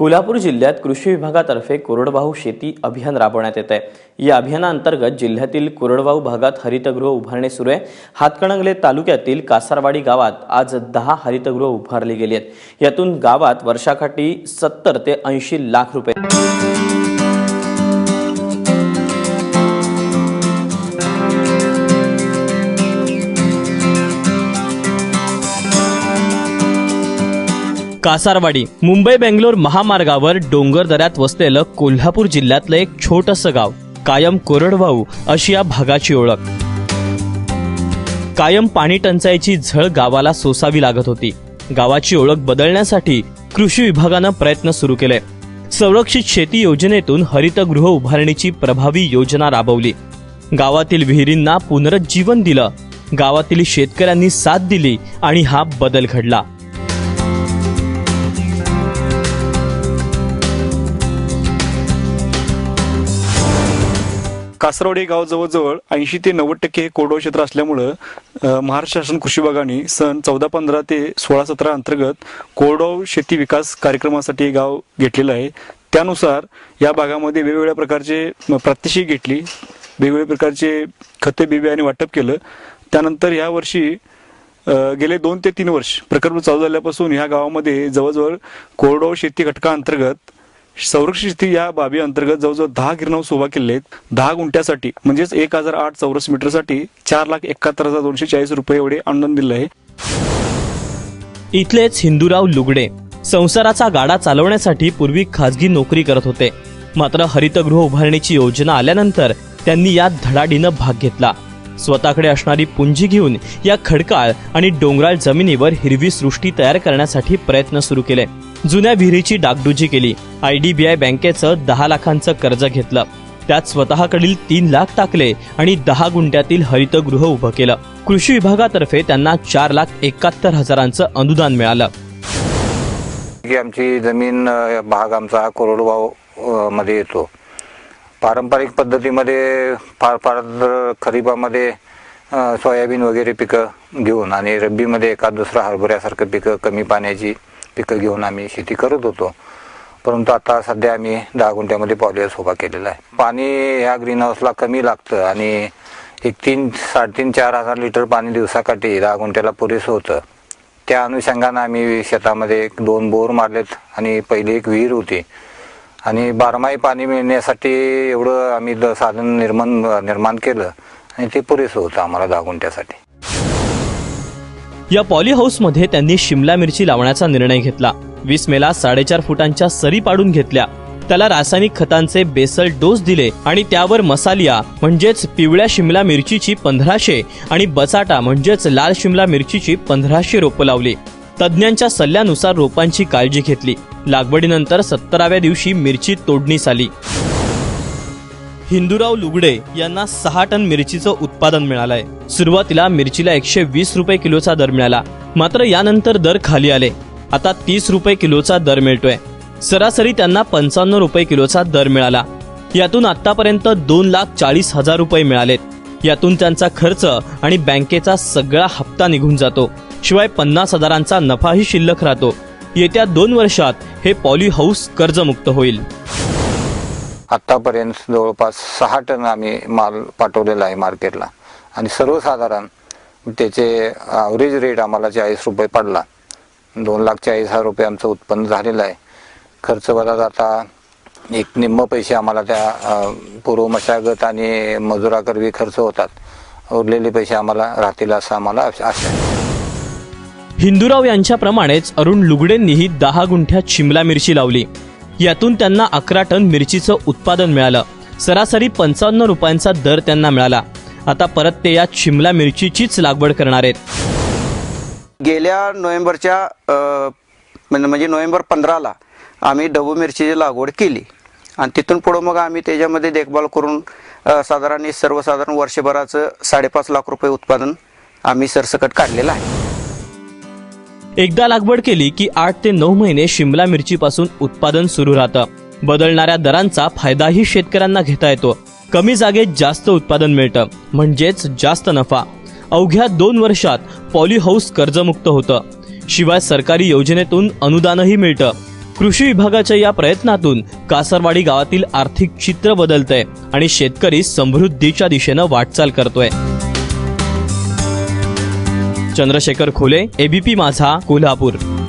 कोल्हापूर जिल्ह्यात कृषी विभागातर्फे कोरडवाहू शेती अभियान राबवण्यात येत आहे या अभियानाअंतर्गत जिल्ह्यातील कोरडवाहू भागात हरितगृह उभारणी सुरू आहे. हातकणंगले तालुक्यातील कासारवाडी गावात आज दहा हरितगृह उभारली गेली आहेत. यातून गावात वर्षाकाठी सत्तर ते ऐंशी लाख रुपये कासारवाडी मुंबई बेंगलोर महामार्गावर डोंगर दऱ्यात वसलेलं कोल्हापूर जिल्ह्यातलं एक छोटंसं गाव कायम कोरडवाहू अशी या भागाची ओळख. कायम पाणी टंचाईची झळ गावाला सोसावी लागत होती. गावाची ओळख बदलण्यासाठी कृषी विभागानं प्रयत्न सुरू केले. संरक्षित शेती योजनेतून हरितगृह उभारणीची प्रभावी योजना राबवली. गावातील विहिरींना पुनरुज्जीवन दिलं. गावातील शेतकऱ्यांनी साथ दिली आणि हा बदल घडला. कासरवाडी गाव जवळजवळ ऐंशी ते नव्वद टक्के हे कोरडवाहू क्षेत्र असल्यामुळं महाराष्ट्र शासन कृषी विभागाने सन चौदा पंधरा ते सोळा सतरा अंतर्गत कोरडवाहू शेती विकास कार्यक्रमासाठी हे गाव घेतलेलं आहे. त्यानुसार या भागामध्ये वेगवेगळ्या प्रकारचे प्रात्यक्षिक घेतली वेगवेगळ्या प्रकारचे खते बिबियाने वाटप केलं. त्यानंतर या वर्षी गेले दोन ते तीन वर्ष प्रकल्प चालू झाल्यापासून ह्या गावामध्ये जवळजवळ कोरडवाहू शेती घटकाअंतर्गत संरक्षित या बाबी अंतर्गत जवळजवळ दहा गिरणाऊस उभा केले आहेत दहा गुंठ्यासाठी म्हणजेच एक हजार आठ चौरस मीटरसाठी चार लाख एकाहत्तर हजार दोनशे चाळीस रुपये एवढे अनुदान दिलं आहे. इथलेच हिंदूराव लुगडे संसाराचा गाडा चालवण्यासाठी पूर्वी खाजगी नोकरी करत होते. मात्र हरितगृह उभारणीची योजना आल्यानंतर त्यांनी यात धडाडीनं भाग घेतला. स्वतःकडे असणारी पुंजी घेऊन या खडकाळ आणि डोंगराळ जमिनीवर हिरवी सृष्टी तयार करण्यासाठी प्रयत्न सुरू केले. जुन्या विहिरीची डागडुजी केली. आय डी बी आय बँकेचं दहा लाखांचं कर्ज घेतलं. त्यात स्वतःकडील तीन लाख टाकले आणि दहा गुंठ्यातील हरितगृह उभं केलं. कृषी विभागातर्फे त्यांना चार लाख एकाहत्तर हजारांचं अनुदान मिळालं. की आमची जमीन भाग आमचा कोरडवाहू मध्ये येतो. पारंपरिक पद्धतीमध्ये फार फार खरीपामध्ये सोयाबीन वगैरे पिकं घेऊन आणि रब्बीमध्ये एखाद दुसरं हरभऱ्यासारखं पिकं कमी पाण्याची पिकं घेऊन आम्ही शेती करत होतो. परंतु आता सध्या आम्ही दहा गुंठ्यामध्ये पॉलिहाऊस उभा केलेला आहे. पाणी ह्या ग्रीन हाऊसला कमी लागतं आणि एक तीन साडेतीन चार हजार लिटर पाणी दिवसाकाठी दहा गुंठ्याला पुरेसं होतं. त्या अनुषंगानं आम्ही शेतामध्ये एक दोन बोर मारलेत आणि पहिली एक विहीर होती. आणि बारमाही पाणी मिळण्यासाठी एवढं आम्ही द- साधन निर्माण निर्माण केलं आणि ते पुरेसं होतं आम्हाला दहा गुंठ्यासाठी. या पॉली हाऊसमध्ये त्यांनी शिमला मिरची लावण्याचा निर्णय घेतला. वीस मेला साडेचार फुटांच्या सरी पाडून घेतल्या. त्याला रासायनिक खतांचे बेसल डोस दिले आणि त्यावर मसालिया म्हणजेच पिवळ्या शिमला मिरचीची पंधराशे आणि बचाटा म्हणजेच लाल शिमला मिरचीची पंधराशे रोपं लावली. तज्ज्ञांच्या सल्ल्यानुसार रोपांची काळजी घेतली. लागवडीनंतर सत्तराव्या दिवशी मिरची तोडणीस आली. हिंदूराव लुगडे यांना सहा टन मिरचीचं उत्पादन मिळालंय. सुरुवातीला मिरचीला एकशे वीस रुपये किलोचा दर मिळाला. मात्र यानंतर दर खाली आले. आता तीस रुपये किलोचा दर मिळतोय. सरासरी त्यांना पंचावन्न रुपये किलोचा दर मिळाला. यातून आतापर्यंत दोन लाख चाळीस हजार रुपये मिळालेत. यातून त्यांचा खर्च आणि बँकेचा सगळा हप्ता निघून जातो. शिवाय पन्नास हजारांचा नफाही शिल्लक राहतो. येत्या दोन वर्षात हे पॉली हाऊस कर्जमुक्त होईल. आत्तापर्यंत जवळपास सहा टन आम्ही माल पाठवलेला आहे मार्केटला. आणि सर्वसाधारण त्याचे ॲव्हरेज रेट आम्हाला चाळीस रुपये पडला. दोन लाख चाळीस हजार रुपये आमचं उत्पन्न झालेलं आहे. खर्च बरा जाता एक निम्म पैसे आम्हाला त्या पूर्व मशागत आणि मजुराकरवी खर्च होतात. उरलेले पैसे आम्हाला राहतील असं आम्हाला आशा आहे. हिंदूराव यांच्याप्रमाणेच अरुण लुगडेंनीही दहा गुंठ्यात शिमला मिरची लावली. यातून त्यांना अकरा टन मिरचीचं उत्पादन मिळालं. सरासरी पंचावन्न रुपयांचा दर त्यांना मिळाला. आता परत ते या शिमला मिरचीचीच लागवड करणार आहेत. गेल्या नोव्हेंबरच्या म्हणजे नोव्हेंबर पंधराला आम्ही डबू मिरचीची लागवड केली. आणि तिथून पुढं मग आम्ही त्याच्यामध्ये देखभाल करून साधारण सर्वसाधारण वर्षभराचं साडेपाच लाख रुपये उत्पादन आम्ही सरसकट काढलेलं आहे. एकदा लागवड केली की आठ ते नऊ महिने शिमला मिरचीपासून उत्पादन सुरू राहतं. बदलणाऱ्या दरांचा फायदाही शेतकऱ्यांना घेता येतो. कमी जागेत जास्त उत्पादन मिळतं. म्हणजेच जास्त नफा. अवघ्या दोन वर्षात पॉली हाऊस कर्जमुक्त होतं. शिवाय सरकारी योजनेतून अनुदानही मिळतं. कृषी विभागाच्या या प्रयत्नातून कासरवाडी गावातील आर्थिक चित्र बदलतंय आणि शेतकरी समृद्धीच्या दिशेनं वाटचाल करतोय. चंद्रशेखर खुले एबीपी माझा कोल्हापूर.